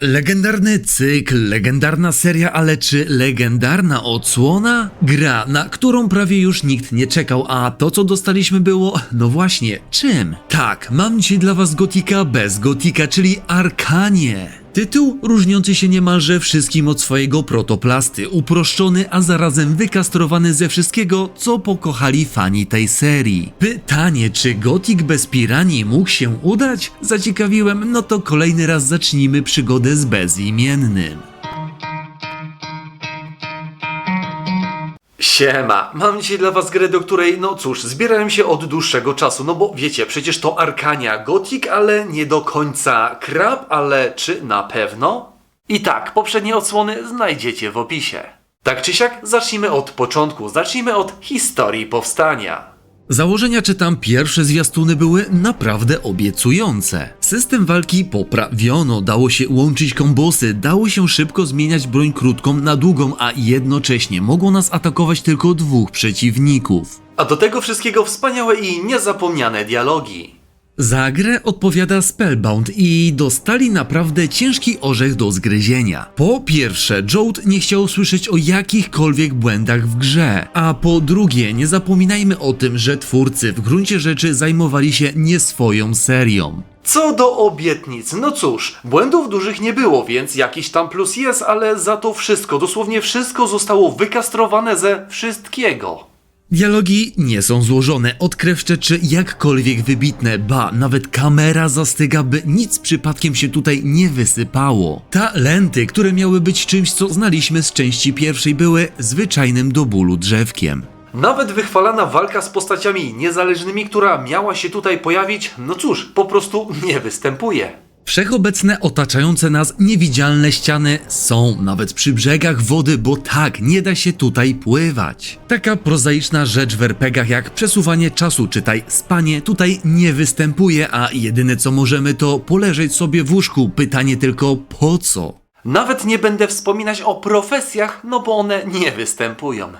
Legendarny cykl, legendarna seria, ale czy legendarna odsłona? Gra, na którą prawie już nikt nie czekał, a to co dostaliśmy było, no właśnie, czym? Tak, mam dzisiaj dla was gotika bez gotika, czyli Arkanie. Tytuł różniący się niemalże wszystkim od swojego protoplasty, uproszczony, a zarazem wykastrowany ze wszystkiego, co pokochali fani tej serii. Pytanie, czy gotik bez piranii mógł się udać? Zaciekawiłem, no to kolejny raz zacznijmy przygodę z bezimiennym. Siema, mam dzisiaj dla was grę, do której, no cóż, zbierałem się od dłuższego czasu, no bo wiecie, przecież to Arkania Gothic, ale nie do końca Krab, ale czy na pewno? I tak, poprzednie odsłony znajdziecie w opisie. Tak czy siak, zacznijmy od początku, zacznijmy od historii powstania. Założenia czytam pierwsze zwiastuny były naprawdę obiecujące. System walki poprawiono, dało się łączyć kombosy, dało się szybko zmieniać broń krótką na długą, a jednocześnie mogło nas atakować tylko dwóch przeciwników. A do tego wszystkiego wspaniałe i niezapomniane dialogi. Za grę odpowiada Spellbound i dostali naprawdę ciężki orzech do zgryzienia. Po pierwsze, Jolt nie chciał słyszeć o jakichkolwiek błędach w grze, a po drugie, nie zapominajmy o tym, że twórcy w gruncie rzeczy zajmowali się nie swoją serią. Co do obietnic, no cóż, błędów dużych nie było, więc jakiś tam plus jest, ale za to wszystko, dosłownie wszystko zostało wykastrowane ze wszystkiego. Dialogi nie są złożone, odkrywcze czy jakkolwiek wybitne, ba, nawet kamera zastyga, by nic przypadkiem się tutaj nie wysypało. Talenty, które miały być czymś, co znaliśmy z części pierwszej, były zwyczajnym do bólu drzewkiem. Nawet wychwalana walka z postaciami niezależnymi, która miała się tutaj pojawić, no cóż, po prostu nie występuje. Wszechobecne otaczające nas niewidzialne ściany są nawet przy brzegach wody, bo tak nie da się tutaj pływać. Taka prozaiczna rzecz w RPGach jak przesuwanie czasu, czytaj spanie, tutaj nie występuje, a jedyne co możemy to poleżeć sobie w łóżku. Pytanie tylko po co? Nawet nie będę wspominać o profesjach, no bo one nie występują.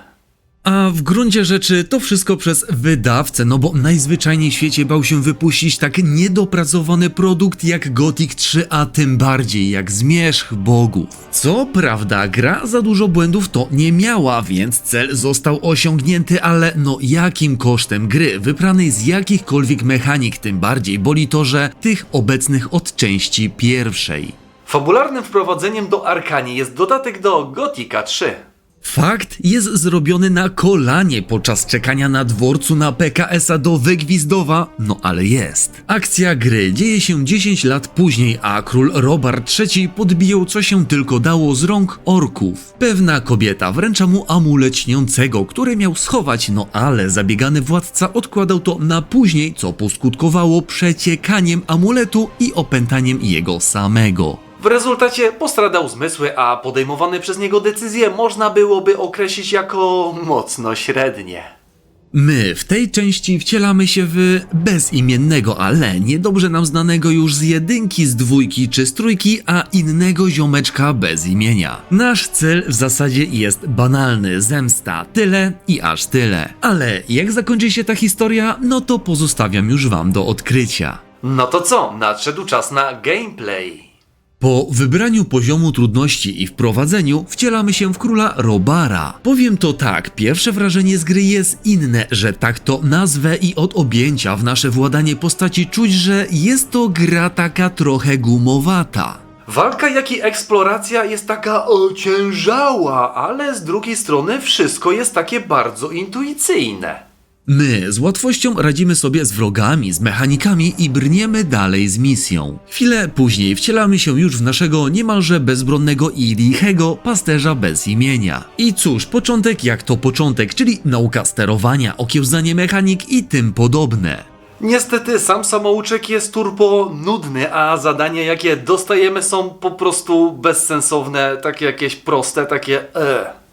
A w gruncie rzeczy to wszystko przez wydawcę, no bo najzwyczajniej w świecie bał się wypuścić tak niedopracowany produkt jak Gothic 3, a tym bardziej jak Zmierzch Bogów. Co prawda, gra za dużo błędów to nie miała, więc cel został osiągnięty, ale no jakim kosztem gry wypranej z jakichkolwiek mechanik, tym bardziej boli to, że tych obecnych od części pierwszej. Fabularnym wprowadzeniem do Arkanii jest dodatek do Gotika 3. Fakt jest zrobiony na kolanie podczas czekania na dworcu na PKS-a do Wygwizdowa, no ale jest. Akcja gry dzieje się 10 lat później, a król Robert III podbijał co się tylko dało z rąk orków. Pewna kobieta wręcza mu amulet śniącego, który miał schować, no ale zabiegany władca odkładał to na później, co poskutkowało przeciekaniem amuletu i opętaniem jego samego. W rezultacie postradał zmysły, a podejmowane przez niego decyzje można byłoby określić jako mocno średnie. My w tej części wcielamy się w bezimiennego, ale niedobrze nam znanego już z jedynki, z dwójki czy z trójki, a innego ziomeczka bez imienia. Nasz cel w zasadzie jest banalny, zemsta, tyle i aż tyle. Ale jak zakończy się ta historia, no to pozostawiam już wam do odkrycia. No to co, nadszedł czas na gameplay. Po wybraniu poziomu trudności i wprowadzeniu wcielamy się w króla Robara. Powiem to tak, pierwsze wrażenie z gry jest inne, że tak to nazwę i od objęcia w nasze władanie postaci czuć, że jest to gra taka trochę gumowata. Walka jak i eksploracja jest taka ociężała, ale z drugiej strony wszystko jest takie bardzo intuicyjne. My z łatwością radzimy sobie z wrogami, z mechanikami i brniemy dalej z misją. Chwilę później wcielamy się już w naszego niemalże bezbronnego i lichego pasterza bez imienia. I cóż, początek jak to początek, czyli nauka sterowania, okiełzanie mechanik i tym podobne. Niestety sam samouczek jest turbo nudny, a zadania jakie dostajemy są po prostu bezsensowne, takie jakieś proste, takie e.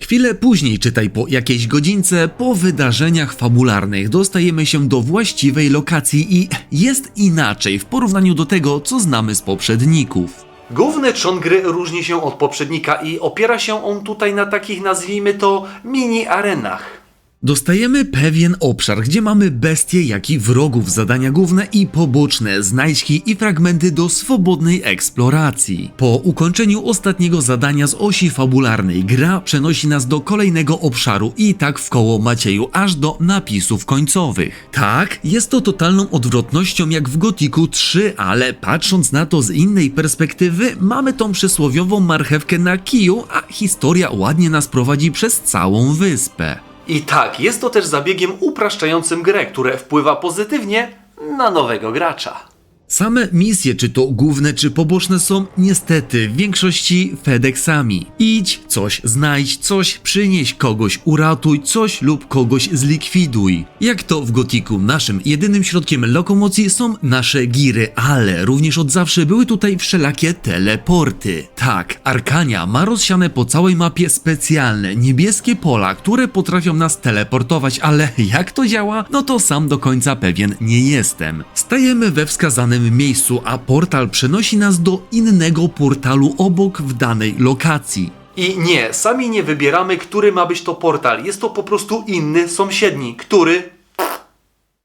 Chwilę później, czytaj po jakiejś godzince, po wydarzeniach fabularnych dostajemy się do właściwej lokacji i jest inaczej w porównaniu do tego, co znamy z poprzedników. Główny trzon gry różni się od poprzednika i opiera się on tutaj na takich, nazwijmy to, mini arenach. Dostajemy pewien obszar, gdzie mamy bestie, jak i wrogów, zadania główne i poboczne, znajdźki i fragmenty do swobodnej eksploracji. Po ukończeniu ostatniego zadania z osi fabularnej, gra przenosi nas do kolejnego obszaru i tak w koło Macieju, aż do napisów końcowych. Tak, jest to totalną odwrotnością jak w Gotiku 3, ale patrząc na to z innej perspektywy, mamy tą przysłowiową marchewkę na kiju, a historia ładnie nas prowadzi przez całą wyspę. I tak, jest to też zabiegiem upraszczającym grę, które wpływa pozytywnie na nowego gracza. Same misje, czy to główne, czy poboczne, są niestety w większości FedExami. Idź, coś znajdź, coś przynieś, kogoś uratuj, coś lub kogoś zlikwiduj. Jak to w Gotiku, naszym jedynym środkiem lokomocji są nasze giry, ale również od zawsze były tutaj wszelakie teleporty. Tak, Arkania ma rozsiane po całej mapie specjalne niebieskie pola, które potrafią nas teleportować, ale jak to działa? No to sam do końca pewien nie jestem. Stajemy we wskazanym miejscu, a portal przenosi nas do innego portalu obok w danej lokacji. I nie, sami nie wybieramy, który ma być to portal. Jest to po prostu inny, sąsiedni, który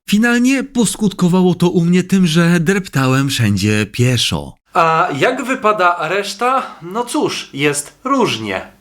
Finalnie poskutkowało to u mnie tym, że dreptałem wszędzie pieszo. A jak wypada reszta? No cóż, jest różnie.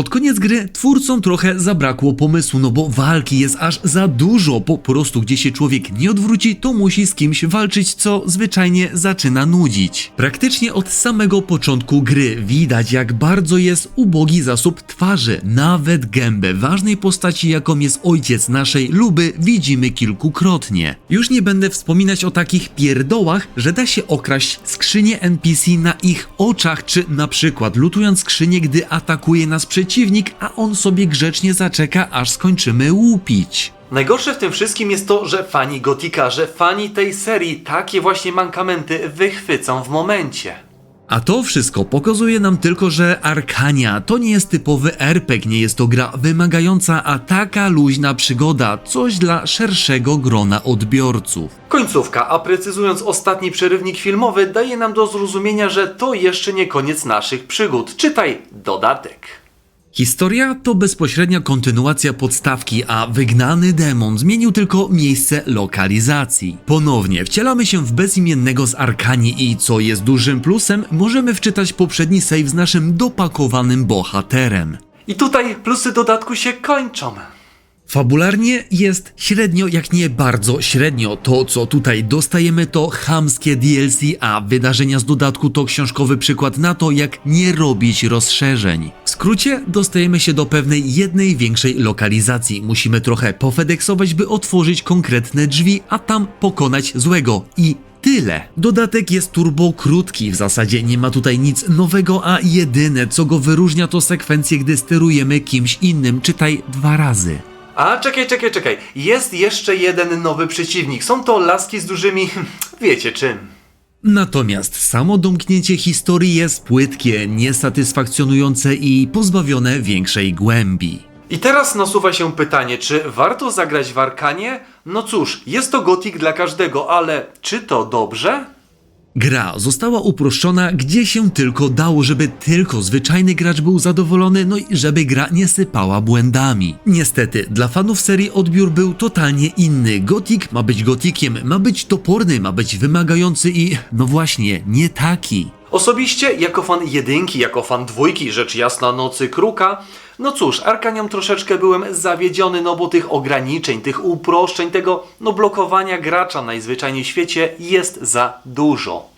Pod koniec gry twórcom trochę zabrakło pomysłu, no bo walki jest aż za dużo. Po prostu gdzie się człowiek nie odwróci, to musi z kimś walczyć, co zwyczajnie zaczyna nudzić. Praktycznie od samego początku gry widać, jak bardzo jest ubogi zasób twarzy. Nawet gębę ważnej postaci, jaką jest ojciec naszej luby, widzimy kilkukrotnie. Już nie będę wspominać o takich pierdołach, że da się okraść skrzynię NPC na ich oczach, czy na przykład lutując skrzynię, gdy atakuje nas przeciwnik, a on sobie grzecznie zaczeka, aż skończymy łupić. Najgorsze w tym wszystkim jest to, że fani Gotika, że fani tej serii takie właśnie mankamenty wychwycą w momencie. A to wszystko pokazuje nam tylko, że Arkania to nie jest typowy RPG, nie jest to gra wymagająca, a taka luźna przygoda, coś dla szerszego grona odbiorców. Końcówka, a precyzując ostatni przerywnik filmowy, daje nam do zrozumienia, że to jeszcze nie koniec naszych przygód. Czytaj dodatek. Historia to bezpośrednia kontynuacja podstawki, a wygnany demon zmienił tylko miejsce lokalizacji. Ponownie wcielamy się w bezimiennego z Arkanii i co jest dużym plusem, możemy wczytać poprzedni save z naszym dopakowanym bohaterem. I tutaj plusy dodatku się kończą. Fabularnie jest średnio, jak nie bardzo średnio. To, co tutaj dostajemy, to chamskie DLC, a wydarzenia z dodatku to książkowy przykład na to, jak nie robić rozszerzeń. W skrócie, dostajemy się do pewnej jednej większej lokalizacji. Musimy trochę pofedeksować, by otworzyć konkretne drzwi, a tam pokonać złego. I Tyle. Dodatek jest turbo krótki, w zasadzie nie ma tutaj nic nowego, a jedyne co go wyróżnia to sekwencje, gdy sterujemy kimś innym, czytaj dwa razy. A czekaj, czekaj, czekaj. Jest jeszcze jeden nowy przeciwnik. Są to laski z dużymi. wiecie czym. Natomiast samo domknięcie historii jest płytkie, niesatysfakcjonujące i pozbawione większej głębi. I teraz nasuwa się pytanie, czy warto zagrać w Arkanie? No cóż, jest to gotik dla każdego, ale czy to dobrze? Gra została uproszczona gdzie się tylko dało, żeby tylko zwyczajny gracz był zadowolony, no i żeby gra nie sypała błędami. Niestety, dla fanów serii odbiór był totalnie inny. Gothic ma być gotikiem, ma być toporny, ma być wymagający i, no właśnie, nie taki. Osobiście, jako fan jedynki, jako fan dwójki, rzecz jasna Nocy Kruka, no cóż, Arkanią troszeczkę byłem zawiedziony, no bo tych ograniczeń, tych uproszczeń, tego no blokowania gracza najzwyczajniej w świecie jest za dużo.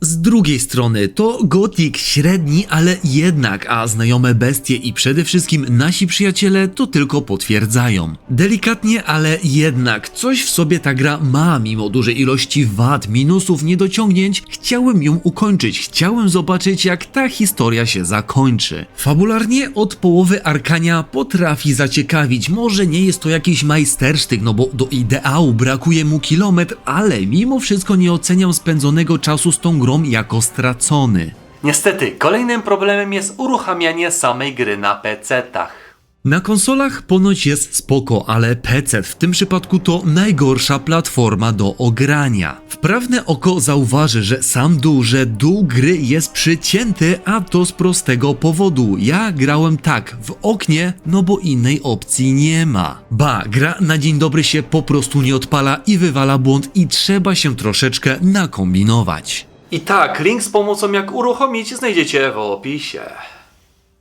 Z drugiej strony to gotik średni, ale jednak, a znajome bestie i przede wszystkim nasi przyjaciele to tylko potwierdzają. Delikatnie, ale jednak coś w sobie ta gra ma, mimo dużej ilości wad, minusów, niedociągnięć. Chciałem ją ukończyć, chciałem zobaczyć jak ta historia się zakończy. Fabularnie od połowy Arkania potrafi zaciekawić, może nie jest to jakiś majstersztyk, no bo do ideału brakuje mu kilometr, ale mimo wszystko nie oceniam spędzonego czasu z tą grą jako stracony. Niestety, kolejnym problemem jest uruchamianie samej gry na PC-tach. Na konsolach ponoć jest spoko, ale PC w tym przypadku to najgorsza platforma do ogrania. Wprawne oko zauważy, że sam dół, że dół gry jest przycięty, a to z prostego powodu. Ja grałem tak, w oknie, no bo innej opcji nie ma. Ba, gra na dzień dobry się po prostu nie odpala i wywala błąd i trzeba się troszeczkę nakombinować. I tak, link z pomocą jak uruchomić znajdziecie w opisie.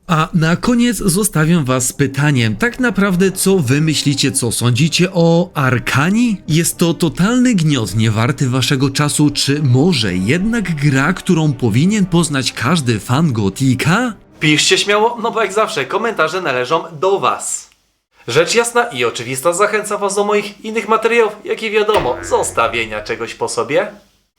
A na koniec zostawiam was z pytaniem, tak naprawdę co wy myślicie, co sądzicie o Arkani? Jest to totalny gniot niewarty waszego czasu, czy może jednak gra, którą powinien poznać każdy fan Gotika? Piszcie śmiało, no bo jak zawsze komentarze należą do was. Rzecz jasna i oczywista zachęcam was do moich innych materiałów, jak i wiadomo, zostawienia czegoś po sobie.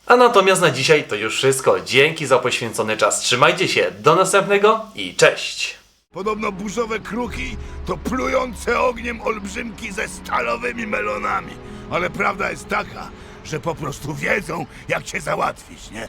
A natomiast na dzisiaj to już wszystko. Dzięki za poświęcony czas. Trzymajcie się. Do następnego i cześć. Podobno burzowe kruki to plujące ogniem olbrzymki ze stalowymi melonami. Ale prawda jest taka, że po prostu wiedzą, jak cię załatwić, nie?